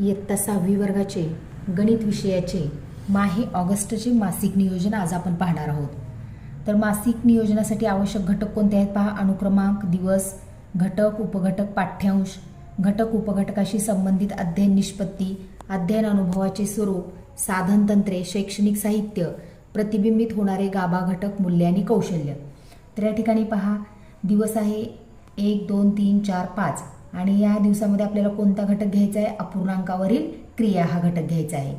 इयत्ता सहावी वर्गाचे गणित विषयाचे माहे ऑगस्टचे मासिक नियोजन आज आपण पाहणार आहोत. तर मासिक नियोजनासाठी आवश्यक घटक कोणते आहेत पहा? अनुक्रमांक दिवस घटक उपघटक पाठ्यांश. घटक उपघटकाशी संबंधित अध्ययन निष्पत्ती अध्ययन अनुभवाचे स्वरूप साधन तंत्रे शैक्षणिक साहित्य प्रतिबिंबित होणारे गाभा घटक मूल्य आणि कौशल्य. तर या ठिकाणी पहा. दिवस आहे एक दोन तीन चार पाच. आणि या दिवसामध्ये आपल्याला कोणता घटक घ्यायचा आहे? अपूर्णांकावरील क्रिया हा घटक घ्यायचा आहे.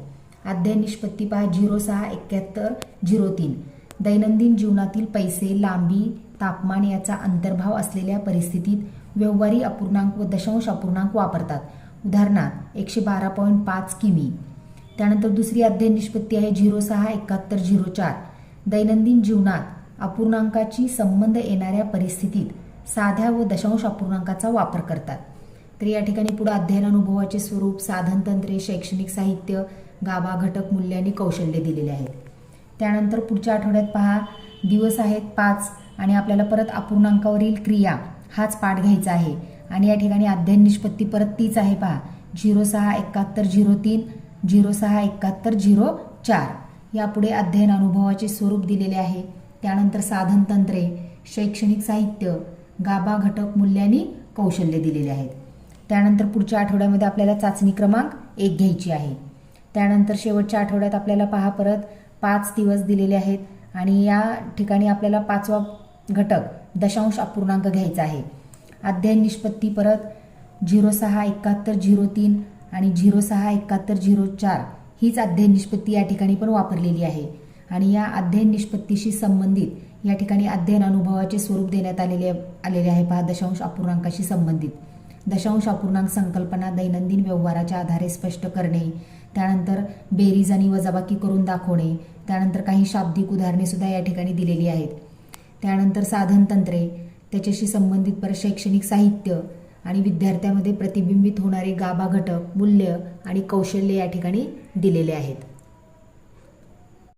अध्याय निष्पत्ती पहा झिरो सहा एक्क्याहत्तर झिरो तीन. दैनंदिन जीवनातील पैसे लांबी तापमान याचा अंतर्भाव असलेल्या परिस्थितीत व्यवहारी अपूर्णांक व दशांश अपूर्णांक वापरतात. उदाहरणार्थ एकशे बारा पॉईंट पाच किमी. त्यानंतर दुसरी अध्ययन निष्पत्ती आहे झिरो सहा एकाहत्तर झिरो चार. दैनंदिन जीवनात अपूर्णांकाची संबंध येणाऱ्या परिस्थितीत साध्या व दशांश अपूर्णांकाचा वापर करतात. तर या ठिकाणी पुढे अध्ययन अनुभवाचे स्वरूप साधन तंत्रे शैक्षणिक साहित्य गाभा घटक मूल्य आणि कौशल्य दिलेले आहेत. त्यानंतर पुढच्या आठवड्यात पहा दिवस आहेत पाच आणि आपल्याला परत अपूर्णांकावरील क्रिया हाच पाठ घ्यायचा आहे. आणि या ठिकाणी अध्ययन निष्पत्ती परत तीच आहे पहा. झिरो सहा एकाहत्तर झिरो तीन झिरो सहा एकाहत्तर झिरो चार. यापुढे अध्ययन अनुभवाचे स्वरूप दिलेले आहे. त्यानंतर साधन तंत्रे शैक्षणिक साहित्य गाभा घटक मूल्य कौशल्य दिलेले आहेत. त्यानंतर पुढच्या आठवड्यामध्ये आपल्याला चाचणी क्रमांक एक घ्यायची आहे. त्यानंतर शेवटच्या आठवड्यात आपल्याला पहा परत पाच दिवस दिलेले आहेत आणि या ठिकाणी आपल्याला पाचवा घटक दशांश अपूर्णांक घ्यायचा आहे. अध्ययन निष्पत्ती परत झिरो सहा एकाहत्तर झिरो तीन आणि झिरो सहा एकाहत्तर झिरो चार हीच अध्ययन निष्पत्ती या ठिकाणी पण वापरलेली आहे. आणि या अध्ययन निष्पत्तीशी संबंधित या ठिकाणी अध्ययन अनुभवाचे स्वरूप देण्यात आलेले आलेले आहे पहा दशांश अपूर्णांकाशी संबंधित. दशांश अपूर्णांक संकल्पना दैनंदिन व्यवहाराच्या आधारे स्पष्ट करणे त्यानंतर बेरीज आणि वजाबाकी करून दाखवणे त्यानंतर काही शाब्दिक उदाहरणे सुद्धा या ठिकाणी दिलेली आहेत. त्यानंतर साधन तंत्रे त्याच्याशी संबंधित पर शैक्षणिक साहित्य आणि विद्यार्थ्यामध्ये प्रतिबिंबित होणारे गाभा घटक मूल्य आणि कौशल्य या ठिकाणी दिलेले आहेत.